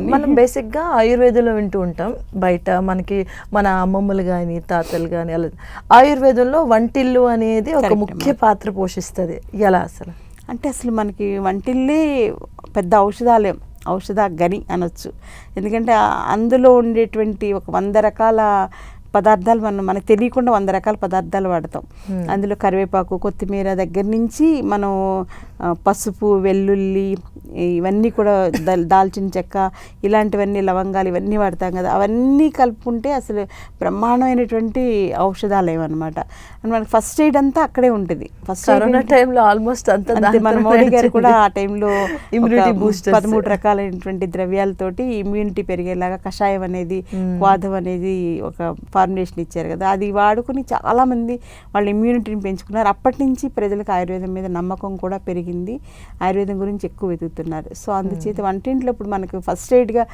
మనం బేసిక్గా ఆయుర్వేదంలో వింటూ ఉంటాం. బయట మనకి మన అమ్మమ్మలు కానీ తాతలు కానీ అలా ఆయుర్వేదంలో వంటిల్లు అనేది ఒక ముఖ్య పాత్ర పోషిస్తుంది. ఎలా అసలు? అంటే అసలు మనకి వంటిల్లే పెద్ద ఔషధాలే ఔషధ గని అనొచ్చు. ఎందుకంటే అందులో ఉండేటువంటి ఒక వంద రకాల పదార్థాలు మనం మనకు తెలియకుండా వంద రకాల పదార్థాలు వాడతాం. అందులో కరివేపాకు కొత్తిమీర దగ్గర నుంచి మనం పసుపు వెల్లుల్లి ఇవన్నీ కూడా దల్- దాల్చిన చెక్క ఇలాంటివన్నీ లవంగాలు ఇవన్నీ వాడతాం కదా. అవన్నీ కలుపుకుంటే అసలు బ్రహ్మాండమైనటువంటి ఔషధాలు అండ్ మనకి ఫస్ట్ ఎయిడ్ అంతా అక్కడే ఉంటుంది. ఫస్ట్ కరోనా టైంలో ఆల్మోస్ట్ అంత మన మోడీ గారు కూడా ఆ టైంలో ఇమ్యూనిటీ ఒక బూస్టర్ పదమూడు రకాలైనటువంటి ద్రవ్యాలతోటి ఇమ్యూనిటీ పెరిగేలాగా కషాయం అనేది. వాదం అనేది ఒక ఫార్ములేషన్ ఇచ్చారు కదా. అది వాడుకుని చాలా మంది వాళ్ళ ఇమ్యూనిటీని పెంచుకున్నారు. అప్పటి నుంచి ప్రజలకు ఆయుర్వేదం మీద నమ్మకం కూడా పెరిగింది. ఆయుర్వేదం గురించి ఎక్కువ వెతుకుతున్నారు. సో అందుచేత వంటింట్లో ఇప్పుడు మనకు ఫస్ట్ ఎయిడ్గా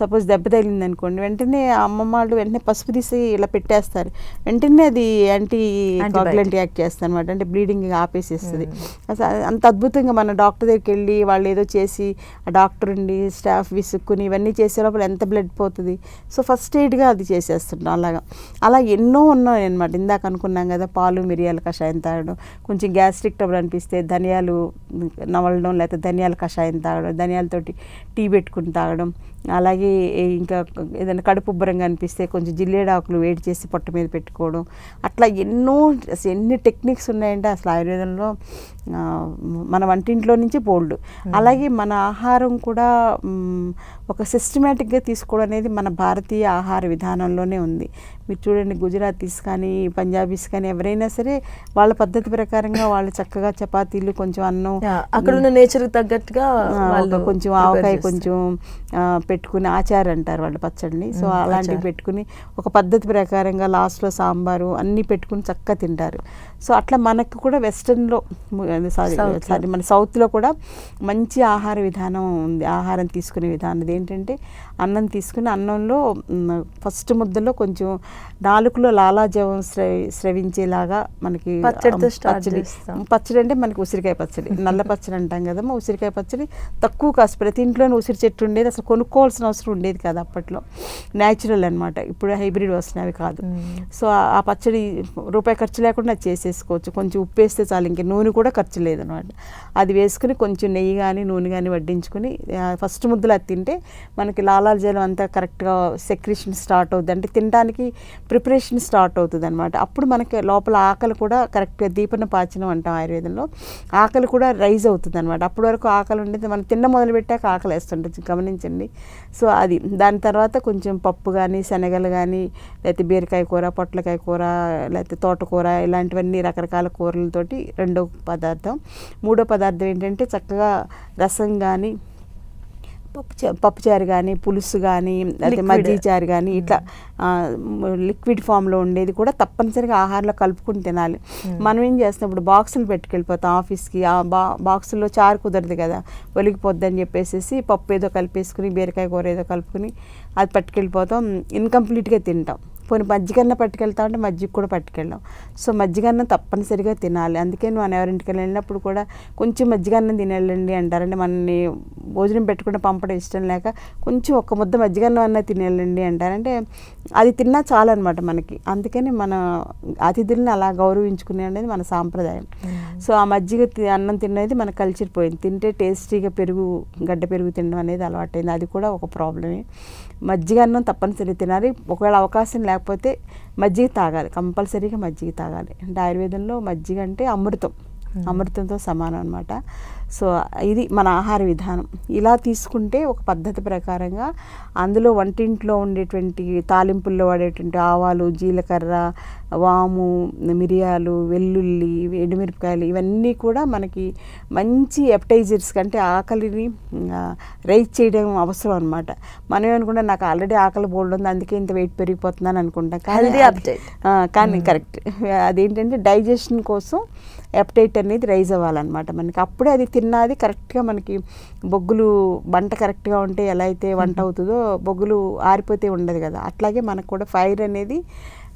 సపోజ్ దెబ్బ తగిలింది అనుకోండి వెంటనే అమ్మమ్మ వాళ్ళు వెంటనే పసుపు తీసి ఇలా పెట్టేస్తారు. వెంటనే అది యాంటీ Antibiotic. యాక్ట్ చేస్తుంది అనమాట అంటే బ్లీడింగ్ ఆపేసేస్తుంది. అంత అద్భుతంగా మన డాక్టర్ దగ్గరికి వెళ్ళి వాళ్ళు ఏదో చేసి ఆ డాక్టర్ ఉండి స్టాఫ్ విసుక్కుని ఇవన్నీ చేసే లోపల ఎంత బ్లడ్ పోతుంది? సో ఫస్ట్ ఎయిడ్గా అది చేసేస్తున్నాం అలాగా. అలా ఎన్నో ఉన్నాయి అనమాట ఇందాక అనుకున్నాం కదా పాలు మిరియాల కషాయం తాగడం కొంచెం గ్యాస్ట్రిక్ ట్రబుల్ అనిపిస్తే ధనియాలు నవలడం లేకపోతే ధనియాల కషాయం తాగడం ధనియాలతోటి టీ పెట్టుకుని తాగడం అలాగే ఇంకా ఏదైనా కడుపు ఉబ్బరంగా అనిపిస్తే కొంచెం జిల్లేడాకులు వేడి చేసి పొట్ట మీద పెట్టుకోవడం. అట్లా ఎన్నో ఎన్ని టెక్నిక్స్ ఉన్నాయంటే అసలు ఆయుర్వేదంలో మన వంటింట్లో నుంచి బోల్డ్. అలాగే మన ఆహారం కూడా ఒక సిస్టమేటిక్గా తీసుకోవడం అనేది మన భారతీయ ఆహార విధానంలోనే ఉంది. మీరు చూడండి గుజరాతీస్ కానీ పంజాబీస్ కానీ ఎవరైనా సరే వాళ్ళ పద్ధతి ప్రకారంగా వాళ్ళు చక్కగా చపాతీలు కొంచెం అన్నం అక్కడ ఉన్న నేచర్ తగ్గట్టుగా కొంచెం ఆవకాయ. కొంచెం ఆ, పెట్టుకుని ఆచార అంటారు వాళ్ళు పచ్చడిని సో అలాంటివి. పెట్టుకుని ఒక పద్ధతి ప్రకారంగా లాస్ట్లో సాంబారు అన్నీ పెట్టుకుని చక్కగా తింటారు సో అట్లా మనకు కూడా వెస్టర్న్లో సారీ. సారీ మన సౌత్లో కూడా మంచి ఆహార విధానం ఉంది. ఆహారం తీసుకునే విధానం ఏంటంటే అన్నం తీసుకుని అన్నంలో ఫస్ట్ ముద్దలో కొంచెం నాలుగులో లాలాజలం స్రవి స్రవించేలాగా మనకి పచ్చడి. పచ్చడి అంటే మనకి ఉసిరికాయ పచ్చడి. నల్ల పచ్చడి అంటాం కదమ్మా ఉసిరికాయ పచ్చడి తక్కువ కాస్ట్. ప్రతి ఇంట్లోనే ఉసిరి చెట్టు ఉండేది. అసలు కొనుక్కోవాల్సిన అవసరం ఉండేది కాదు అప్పట్లో. న్యాచురల్ అన్నమాట. ఇప్పుడు హైబ్రిడ్ వస్తున్నవి కాదు. సో ఆ- పచ్చడి రూపాయి ఖర్చు లేకుండా అది వేసేసుకోవచ్చు. కొంచెం ఉప్పు వేస్తే చాలు ఇంక నూనె కూడా ఖర్చు లేదనమాట. అది వేసుకుని కొంచెం నెయ్యి కానీ నూనె కానీ వడ్డించుకుని ఫస్ట్ ముద్దలు అది తింటే మనకి లాలాల జలం అంతా కరెక్ట్గా సెక్రేషన్ స్టార్ట్ అవుతుంది అంటే తినడానికి ప్రిపరేషన్ స్టార్ట్ అవుతుంది అనమాట అప్పుడు మనకి లోపల ఆకలి కూడా కరెక్ట్గా దీపన పాచనం అంటాం ఆయుర్వేదంలో. ఆకలి కూడా రైజ్ అవుతుంది అనమాట అప్పటి వరకు ఆకలి ఉండేది. మనం తిన్న మొదలు పెట్టాక ఆకలి వేస్తుంటుంది గమనించండి. సో అది దాని తర్వాత కొంచెం పప్పు కానీ శనగలు కానీ లేకపోతే బీరకాయ కూర పొట్లకాయ కూర లేకపోతే తోటకూర ఇలాంటివన్నీ రకరకాల కూరలతోటి రెండో పదార్థం. మూడో పదార్థం ఏంటంటే చక్కగా రసం కానీ పప్పు పప్పుచారు కానీ పులుసు కానీ Liquid. మజ్జిగ చారు కానీ ఇట్లా లిక్విడ్ ఫామ్లో ఉండేది కూడా తప్పనిసరిగా ఆహారంలో కలుపుకుని తినాలి. మనం ఏం చేస్తాం ఇప్పుడు బాక్సులు పెట్టుకెళ్ళిపోతాం ఆఫీస్కి. ఆ బా బాక్సుల్లో చారు కుదరదు కదా. ఒలిగిపోద్ది అని చెప్పేసి పప్పు ఏదో కలిపేసుకుని బీరకాయ కూర ఏదో కలుపుకుని అది పట్టుకెళ్ళిపోతాం. ఇన్కంప్లీట్గా తింటాం. పోనీ మజ్జిగన్న పట్టుకెళ్తా ఉంటే మజ్జిగ కూడా పట్టుకెళ్ళాం. సో మజ్జిగన్నం తప్పనిసరిగా తినాలి. అందుకే మనం ఎవరింటికి వెళ్ళినప్పుడు కూడా కొంచెం మజ్జిగన్నం తినేళ్ళండి అంటారంటే మనని భోజనం పెట్టకుండా పంపడం ఇష్టం లేక కొంచెం ఒక్క ముద్ద మజ్జిగన్నం అన్న తినేళ్ళండి అంటారంటే అది తిన్నా చాలన్నమాట మనకి. అందుకని మన అతిథుల్ని అలా గౌరవించుకునే అనేది మన సాంప్రదాయం. సో ఆ మజ్జిగ అన్నం తినేది మన కల్చర్ పోయింది. తింటే టేస్టీగా పెరుగు గడ్డ పెరుగు తినడం అనేది అలవాటైంది. అది కూడా ఒక ప్రాబ్లమే మజ్జిగ అన్నం తప్పనిసరి తినాలి. ఒకవేళ అవకాశం లేకపోతే మజ్జిగ తాగాలి. కంపల్సరీగా మజ్జిగ తాగాలి. అంటే ఆయుర్వేదంలో మజ్జిగ అంటే అమృతం. అమృతంతో సమానం అనమాట సో ఇది మన ఆహార విధానం. ఇలా తీసుకుంటే ఒక పద్ధతి ప్రకారంగా అందులో వంటింట్లో ఉండేటువంటి తాలింపుల్లో వాడేటువంటి ఆవాలు జీలకర్ర వాము మిరియాలు వెల్లుల్లి ఎండుమిరపకాయలు ఇవన్నీ కూడా మనకి మంచి ఎప్టైజర్స్ కంటే ఆకలిని రైజ్ చేయడం అవసరం అనమాట మనం ఏమనుకుంటాం నాకు ఆల్రెడీ ఆకలి బోల్డ్ ఉంది అందుకే ఇంత వెయిట్ పెరిగిపోతున్నాను అనుకుంటాం. కానీ కానీ కరెక్ట్ అదేంటంటే డైజెషన్ కోసం ఎప్టైట్ అనేది రైజ్ అవ్వాలన్నమాట. మనకి అప్పుడే అది తిన్నది కరెక్ట్గా మనకి బొగ్గులు వంట కరెక్ట్గా ఉంటే ఎలా అయితే వంట అవుతుందో బొగ్గులు ఆరిపోతే ఉండదు కదా. అట్లాగే మనకు కూడా ఫైర్ అనేది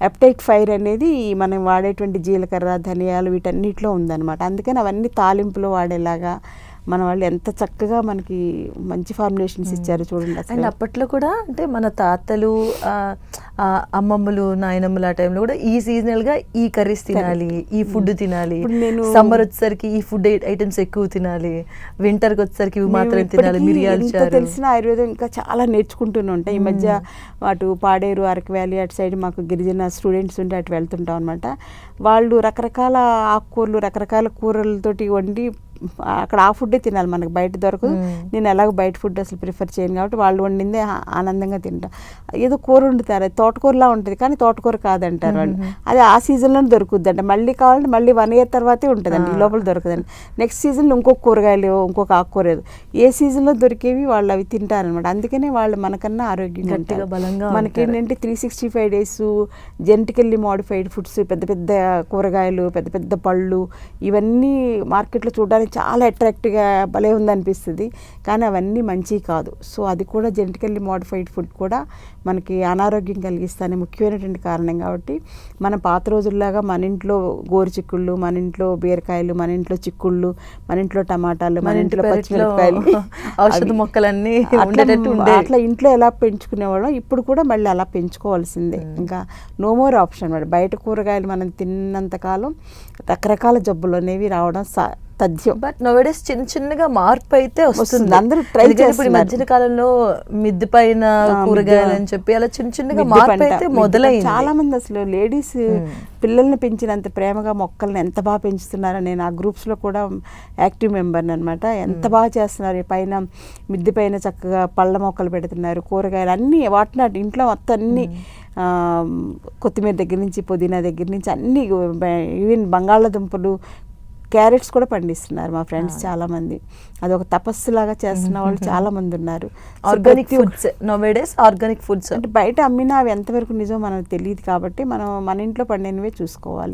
ఎప్టైట్ ఫైర్ అనేది మనం వాడేటువంటి జీలకర్ర ధనియాలు వీటన్నిటిలో ఉందన్నమాట. అందుకని అవన్నీ తాలింపులో వాడేలాగా మన వాళ్ళు ఎంత చక్కగా మనకి మంచి ఫార్ములేషన్స్ ఇచ్చారు చూడండి అండ్ అప్పట్లో కూడా అంటే మన తాతలు అమ్మమ్మలు నాయనమ్మలు ఆ టైంలో కూడా ఈ సీజనల్గా ఈ కర్రీస్ తినాలి ఈ ఫుడ్ తినాలి. నేను- సమ్మర్ వచ్చేసరికి ఈ ఫుడ్ ఐటమ్స్ ఎక్కువ తినాలి. వింటర్కి వచ్చేసరికి ఇవి మాత్రం తినాలి మిరియాలు తెలిసిన ఆయుర్వేదం ఇంకా చాలా నేర్చుకుంటూనే ఉంటాయి. ఈ మధ్య అటు పాడేరు అరకు వ్యాలీ అటు సైడ్ మాకు గిరిజన స్టూడెంట్స్ ఉంటే అటు వెళ్తుంటాం అనమాట వాళ్ళు రకరకాల ఆకుకూరలు రకరకాల కూరలతోటి వండి అక్కడ ఆ ఫుడ్డే తినాలి మనకు బయట దొరకదు. నేను ఎలాగో బయట ఫుడ్ అసలు ప్రిఫర్ చేయను కాబట్టి వాళ్ళు వండిందే ఆనందంగా తింటా. ఏదో కూర వండుతారు అది తోటకూరలా ఉంటుంది కానీ తోటకూర కాదంటారు వాళ్ళు. అది ఆ సీజన్లో దొరుకుద్ది అంట మళ్ళీ కావాలంటే మళ్ళీ వన్ ఇయర్ తర్వాతే ఉంటుందండి ఈ లోపల దొరకదండి నెక్స్ట్ సీజన్లో ఇంకొక కూరగాయలు ఇంకొక ఆకుకూర. ఏ సీజన్లో దొరికేవి వాళ్ళు అవి తింటారనమాట అందుకనే వాళ్ళు మనకన్నా ఆరోగ్యంగా ఉంటారు. బలంగా మనకి. ఏంటంటే three sixty five days genetically modified foods పెద్ద పెద్ద కూరగాయలు పెద్ద పెద్ద పళ్ళు ఇవన్నీ మార్కెట్లో చూడడానికి చాలా అట్రాక్టివ్గా భలే ఉందనిపిస్తుంది. కానీ అవన్నీ మంచివి కాదు. సో అది కూడా జెనటికల్లీ మోడిఫైడ్ ఫుడ్ కూడా మనకి అనారోగ్యం కలిగిస్తానే ముఖ్యమైనటువంటి కారణం కాబట్టి మన పాత రోజుల్లాగా మన ఇంట్లో గోరు చిక్కుళ్ళు మన ఇంట్లో బీరకాయలు మన ఇంట్లో చిక్కుళ్ళు మన ఇంట్లో టమాటాలు మన మన ఇంటి ఇంట్లో పచ్చిమిరపకాయలు ఔషధ మొక్కలన్నీ అట్లా ఇంట్లో ఎలా పెంచుకునేవాళ్ళం ఇప్పుడు కూడా మళ్ళీ అలా పెంచుకోవాల్సిందే. ఇంకా నో మోర్ ఆప్షన్ బయట కూరగాయలు మనం తిన్నంత కాలం రకరకాల జబ్బులు అనేవి రావడం సా- తథ్యం. బట్ నోవేడేస్ చిన్న చిన్నగా మార్పు అయితే వస్తుంది. అందరూ ఎందుకంటే ఇప్పుడు ఈ చేస్తున్నారు. మధ్య కాలంలో మిద్దె పైన కూరగాయలు అని చెప్పి అలా చిన్న చిన్నగా మార్పు అయితే మొదలైంది. చాలా మంది అసలు లేడీస్ పిల్లల్ని పెంచినంత ప్రేమగా మొక్కల్ని ఎంత బాగా పెంచుతున్నారో నేను ఆ గ్రూప్స్లో కూడా యాక్టివ్ మెంబర్ని అనమాట ఎంత బాగా చేస్తున్నారు. ఈ పైన మిద్దె పైన చక్కగా పళ్ళ మొక్కలు పెడుతున్నారు. కూరగాయలు అన్నీ వాటిని అటు ఇంట్లో మొత్తం అన్ని ఆ, కొత్తిమీర దగ్గర నుంచి పుదీనా దగ్గర నుంచి అన్ని ఈవెన్ బంగాళాదుంపలు క్యారెట్స్ కూడా పండిస్తున్నారు మా ఫ్రెండ్స్ చాలా మంది అదొక తపస్సులాగా చేస్తున్న వాళ్ళు చాలా మంది ఉన్నారు organic foods nowadays organic foods అంటే బయట అమ్మినా అవి ఎంతవరకు నిజం మనకు తెలియదు కాబట్టి మనం మన ఇంట్లో పండినవే చూసుకోవాలి.